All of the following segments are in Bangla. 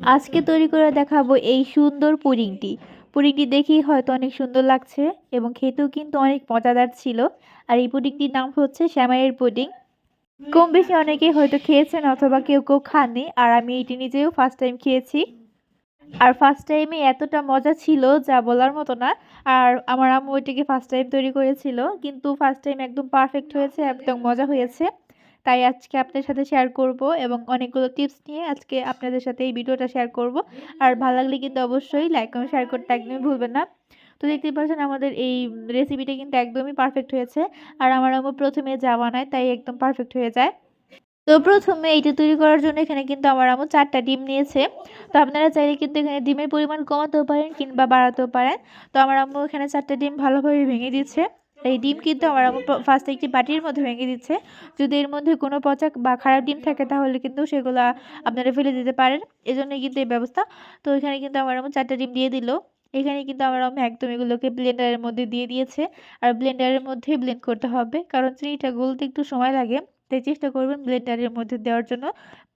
আজকে তৈরি করে দেখাবো এই সুন্দর পুডিংটি পুডিংটি দেখেই হয়তো অনেক সুন্দর লাগছে এবং খেতেও কিন্তু অনেক মজাদার ছিল। আর এই পুডিংটির নাম হচ্ছে শ্যামাইয়ের পুডিং। কম বেশি অনেকেই হয়তো খেয়েছেন অথবা কেউ কেউ খাননি, আর আমি এটি নিজেও ফার্স্ট টাইম খেয়েছি। আর ফার্স্ট টাইমে এতটা মজা ছিল যা বলার মতো না। আর আমার আম্মু এটিকে ফার্স্ট টাইম তৈরি করেছিল, কিন্তু ফার্স্ট টাইম একদম পারফেক্ট হয়েছে, একদম মজা হয়েছে। তাই আজকে আপনাদের সাথে শেয়ার করব এবং অনেকগুলো টিপস নিয়ে আজকে আপনাদের সাথে এই ভিডিওটা শেয়ার করব। আর ভালো লাগলে কিন্তু অবশ্যই লাইক এবং শেয়ার করতে একদমই ভুলবেন না। তো দেখতেই পাচ্ছেন আমাদের এই রেসিপিটা কিন্তু একদমই পারফেক্ট হয়েছে। আর আমার আম্মু প্রথমে যাওয়া বানায় তাই একদম পারফেক্ট হয়ে যায়। তো প্রথমে এইটা তৈরি করার জন্য এখানে কিন্তু আমার আম্মু চারটা ডিম নিয়েছে। তো আপনারা চাইলে কিন্তু এখানে ডিমের পরিমাণ কমাতেও পারেন কিংবা বাড়াতেও পারেন। তো আমার আম্মু এখানে চারটা ডিম ভালোভাবে ভেঙে দিচ্ছে এই ডিম কিন্তু আমার আম্মু ফার্স্টে একটি বাটির মধ্যে ভেঙে দিচ্ছে। যদি এর মধ্যে কোনো পচা বা খারাপ ডিম থাকে, তাহলে কিন্তু সেগুলো আপনারা ফেলে দিতে পারেন। এজন্যই কিন্তু এই ব্যবস্থা। তো এখানে কিন্তু আমার আম্মু চারটা ডিম দিয়ে দিল। এখানে কিন্তু আমার আম্মু একদম এগুলোকে ব্লেন্ডারের মধ্যে দিয়ে দিয়েছে। আর ব্লেন্ডারের মধ্যে ব্লেন্ড করতে হবে। কারণ চিনিটা গলতে একটু সময় লাগে। তাই চেষ্টা করবেন ব্লেন্ডারের মধ্যে দেওয়ার জন্য।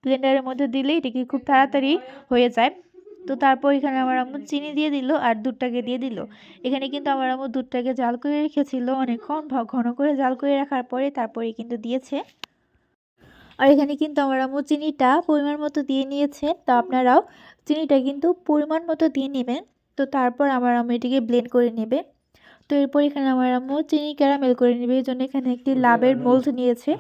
ব্লেন্ডারের মধ্যে দিলেই এটাকে খুব তাড়াতাড়ি হয়ে যায়। তো তারপর এখানে আমার আম্মু চিনি দিয়ে দিল আর দুধটাকে দিয়ে দিল। এখানে কিন্তু আমার আম্মু দুধটাকে জাল করে রেখেছিল অনেকক্ষণ ঘন করে জাল করে রাখার পরে তারপরে কিন্তু দিয়েছে। আর এখানে কিন্তু আমার আম্মু চিনিটা পরিমাণ মতো দিয়ে নিয়েছে। তো আপনারাও চিনিটা কিন্তু পরিমাণ মতো দিয়ে নেবেন। তো তারপর আমার আম্মু এটিকে ব্লেন্ড করে নেবে। তো এরপর এখানে আমার আম্মু চিনি ক্যারামেল করে নেবে। এই জন্য এখানে একটি লাভের মোল্ড নিয়েছে।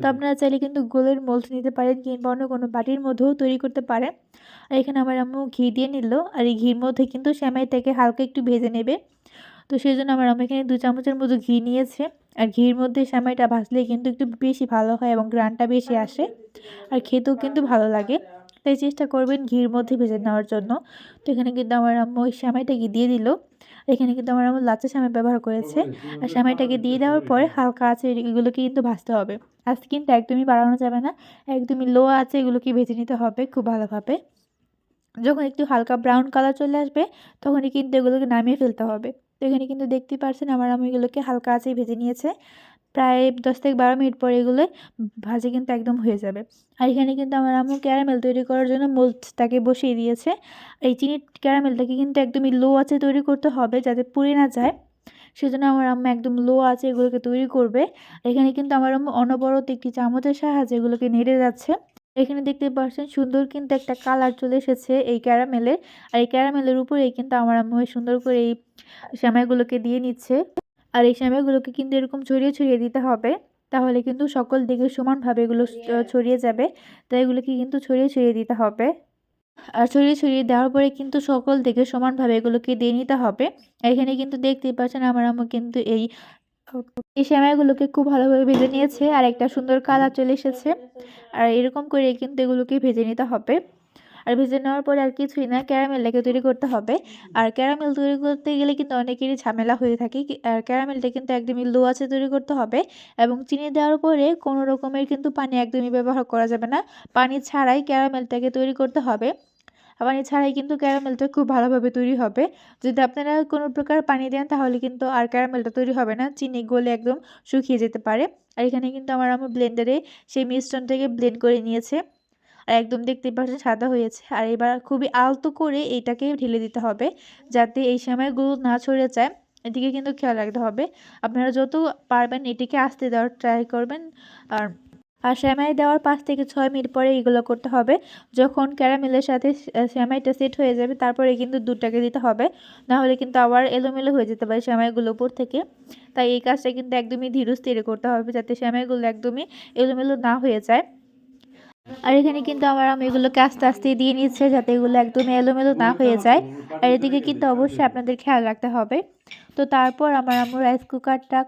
তো আপনারা চাইলে কিন্তু গোলের মোল্ড নিতে পারেন কিংবা অন্য কোনো বাটির মধ্যেও তৈরি করতে পারেন। আর এখানে আমার আম্মু ঘি দিয়ে নিল। আর এই ঘির মধ্যে কিন্তু শ্যামাইটাকে হালকা একটু ভেজে নেবে। তো সেই জন্য আমার আম্মু এখানে দু চামচের মতো ঘি নিয়েছে। আর ঘির মধ্যে শ্যামাইটা ভাজলে কিন্তু একটু বেশি ভালো হয় এবং গ্রানটা বেশি আসে। আর খেতেও কিন্তু ভালো লাগে। তাই চেষ্টা করবেন ঘির মধ্যে ভেজে নেওয়ার জন্য। তো এখানে কিন্তু আমার আম্মু ওই শ্যামাইটাকে দিয়ে দিল। এখানে কিন্তু আমার আমার লাচ্চা শ্যামাই ব্যবহার করেছে। আর সামাইটাকে দিয়ে দেওয়ার পরে হালকা আছে এগুলোকে কিন্তু ভাজতে হবে। আজকে কিন্তু একদমই বাড়ানো যাবে না। একদমই লো আছে এগুলোকে ভেজে নিতে হবে খুব ভালোভাবে। যখন একটু হালকা ব্রাউন কালার চলে আসবে তখনই কিন্তু এগুলোকে নামিয়ে ফেলতে হবে। তো এখানে কিন্তু দেখতেই পারছেন আমার আমি এগুলোকে হালকা আছে ভেজে নিয়েছে। প্রায় দশ থেকে বারো মিনিট পরে এগুলো ভাজে কিন্তু একদম হয়ে যাবে। আর এখানে কিন্তু আমার আম্মু ক্যারামেল তৈরি করার জন্য মোল্ডটাকে বসিয়ে দিয়েছে। এই চিনির ক্যারামেলটাকে কিন্তু একদমই লো আছে তৈরি করতে হবে যাতে পুড়ে না যায়। সেজন্য আমার আম্মা একদম লো আছে এগুলোকে তৈরি করবে। এখানে কিন্তু আমার আম্মু অনবরত একটি চামচের সাহায্যে এগুলোকে নেড়ে যাচ্ছে। এখানে দেখতে পাচ্ছেন সুন্দর কিন্তু একটা কালার চলে এসেছে এই ক্যারামেলের। আর এই ক্যারামেলের উপরেই কিন্তু আমার আম্মু সুন্দর করে এই শ্যামাইগুলোকে দিয়ে নিচ্ছে। আর এই শ্যামাইগুলোকে কিন্তু এরকম ছড়িয়ে ছড়িয়ে দিতে হবে। তাহলে কিন্তু সকল দিকে সমানভাবে এগুলো ছড়িয়ে যাবে। তাই এগুলোকে কিন্তু ছড়িয়ে ছড়িয়ে দিতে হবে। আর ছড়িয়ে ছড়িয়ে দেওয়ার পরে কিন্তু সকল দিকে সমানভাবে এগুলোকে দিয়ে নিতে হবে। এখানে কিন্তু দেখতেই পাচ্ছেন আমার আম্মু কিন্তু এই এই সেমাইগুলোকে খুব ভালোভাবে ভেজে নিয়েছে। আর একটা সুন্দর কালার চলে এসেছে। আর এরকম করে কিন্তু এগুলোকে ভেজে নিতে হবে। আর ভেজে নেওয়ার পরে আর কিছুই না ক্যারামেলটাকে তৈরি করতে হবে। আর ক্যারামেল তৈরি করতে গেলে কিন্তু অনেকেরই ঝামেলা হয়ে থাকে আর ক্যারামেলটা কিন্তু একদমই লো আছে তৈরি করতে হবে এবং চিনি দেওয়ার পরে কোনো রকমের কিন্তু পানি একদমই ব্যবহার করা যাবে না। পানি ছাড়াই ক্যারামেলটাকে তৈরি করতে হবে। পানি ছাড়াই কিন্তু ক্যারামেলটা খুব ভালোভাবে তৈরি হবে। যদি আপনারা কোনো প্রকার পানি দেন তাহলে কিন্তু আর ক্যারামেলটা তৈরি হবে না চিনি গলে একদম শুকিয়ে যেতে পারে। আর এখানে কিন্তু আমার আমার ব্লেন্ডারে সেই মিশ্রণটাকে ব্লেন্ড করে নিয়েছে। আর একদম দেখতে পাচ্ছেন সাদা হয়েছে। আর এবার খুবই আলতো করে এইটাকে ঢেলে দিতে হবে যাতে এই সময়গুলো না ছড়ে যায়। এদিকে কিন্তু খেয়াল রাখতে হবে। আপনারা যত পারবেন এটিকে আসতে দেওয়ার ট্রাই করবেন। আর আর শ্যামাই দেওয়ার পাঁচ থেকে ছয় মিনিট পরে এগুলো করতে হবে। যখন ক্যারামেলের সাথে শ্যামাইটা সেট হয়ে যাবে তারপরে কিন্তু দুধটাকে দিতে হবে। না হলে কিন্তু আবার এলোমেলো হয়ে যেতে পারে শ্যামাইগুলো উপর থেকে। তাই এই কাজটা কিন্তু একদমই ধীরস্থিরে করতে হবে যাতে শ্যামাইগুলো একদমই এলোমেলো না হয়ে যায়। আর এখানে কিন্তু আমার আমি এগুলোকে আস্তে আস্তে দিয়ে নিচ্ছে যাতে এগুলো একদম এলোমেলো না হয়ে যায়। আর এদিকে কিন্তু অবশ্যই আপনাদের খেয়াল রাখতে হবে। তো তারপর আমার আমার রাইস কুকারটা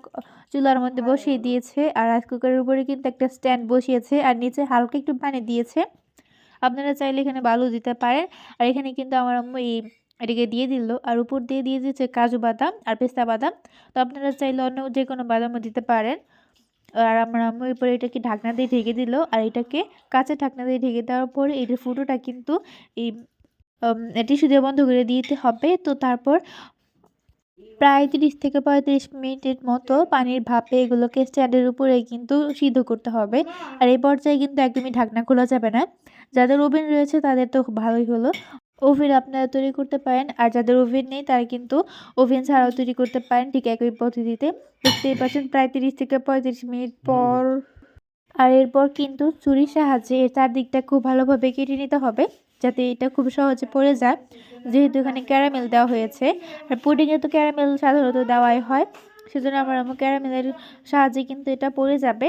চুলার মধ্যে বসিয়ে দিয়েছে। আর রাইস কুকারের উপরে কিন্তু একটা স্ট্যান্ড বসিয়েছে। আর নিচে হালকা একটু পানি দিয়েছে। আপনারা চাইলে এখানে বালু দিতে পারেন। আর এখানে কিন্তু আমার আম্মু এই এটাকে দিয়ে দিল। আর উপর দিয়ে দিয়ে দিয়েছে কাজু বাদাম আর পেস্তা বাদাম। তো আপনারা চাইলে অন্য যে কোনো বাদামও দিতে পারেন। আর আমার আম্মু এরপরে এটাকে ঢাকনা দিয়ে ঢেকে দিল, আর এটাকে কাঁচা ঢাকনা দিয়ে ঢেকে দেওয়ার পরে এটার ফুটোটা কিন্তু এই টিস্যু দিয়ে বন্ধ করে দিতে হবে। তো তারপর প্রায় তিরিশ থেকে পঁয়ত্রিশ মিনিটের মতো পানির ভাপে এগুলোকে স্ট্যান্ডের উপরে কিন্তু সিদ্ধ করতে হবে। আর এই পর্যায়ে কিন্তু একদমই ঢাকনা খোলা যাবে না। যাদের ওভেন রয়েছে তাদের তো ভালোই হলো। ওভেন আপনারা তৈরি করতে পারেন, আর যাদের ওভেন নেই তারা কিন্তু ওভেন ছাড়াও তৈরি করতে পারেন ঠিক একই পদ্ধতিতে। দেখতেই পাচ্ছেন প্রায় তিরিশ থেকে পঁয়ত্রিশ মিনিট পর। আর এরপর কিন্তু ছুরির সাহায্যে এর চারদিকটা খুব ভালোভাবে কেটে নিতে হবে, যাতে এটা খুব সহজে পড়ে যায়। যেহেতু এখানে ক্যারামেল দেওয়া হয়েছে, আর পুডিংয়ে তো ক্যারামেল সাধারণত দেওয়াই হয়, সেজন্য আমার আমার ক্যারামেলের সাহায্যে কিন্তু এটা পড়ে যাবে।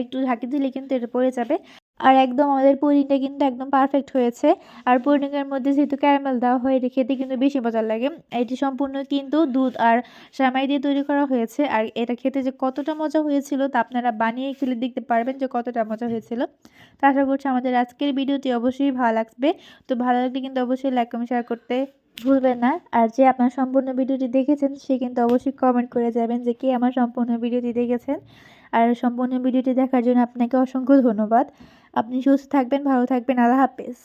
একটু ঢাকি দিলে কিন্তু এটা পড়ে যাবে। আর একদম আমাদের পুডিংটা কিন্তু একদম পারফেক্ট হয়েছে। আর পুডিংয়ের মধ্যে যেহেতু ক্যারামেল দেওয়া হয়, এটা খেতে কিন্তু বেশি মজার লাগে। এটি সম্পূর্ণ কিন্তু দুধ আর সামাই দিয়ে তৈরি করা হয়েছে। আর এটা খেতে যে কতটা মজা হয়েছিল তা আপনারা বানিয়ে খেলে দেখতে পারবেন যে কতটা মজা হয়েছিল। তো আশা করছি আমাদের আজকের ভিডিওটি অবশ্যই ভালো লাগবে। তো ভালো লাগলে কিন্তু অবশ্যই লাইক কমেন্ট শেয়ার করতে ভুলবেন না। আর যে আপনার সম্পূর্ণ ভিডিওটি দেখেছেন, সে কিন্তু অবশ্যই কমেন্ট করে যাবেন যে কে আমার সম্পূর্ণ ভিডিওটি দেখেছেন। আর সম্পূর্ণ ভিডিওটি দেখার জন্য আপনাকে অসংখ্য ধন্যবাদ। আপনি সুস্থ থাকবেন, ভালো থাকবেন। আল্লাহ হাফেজ।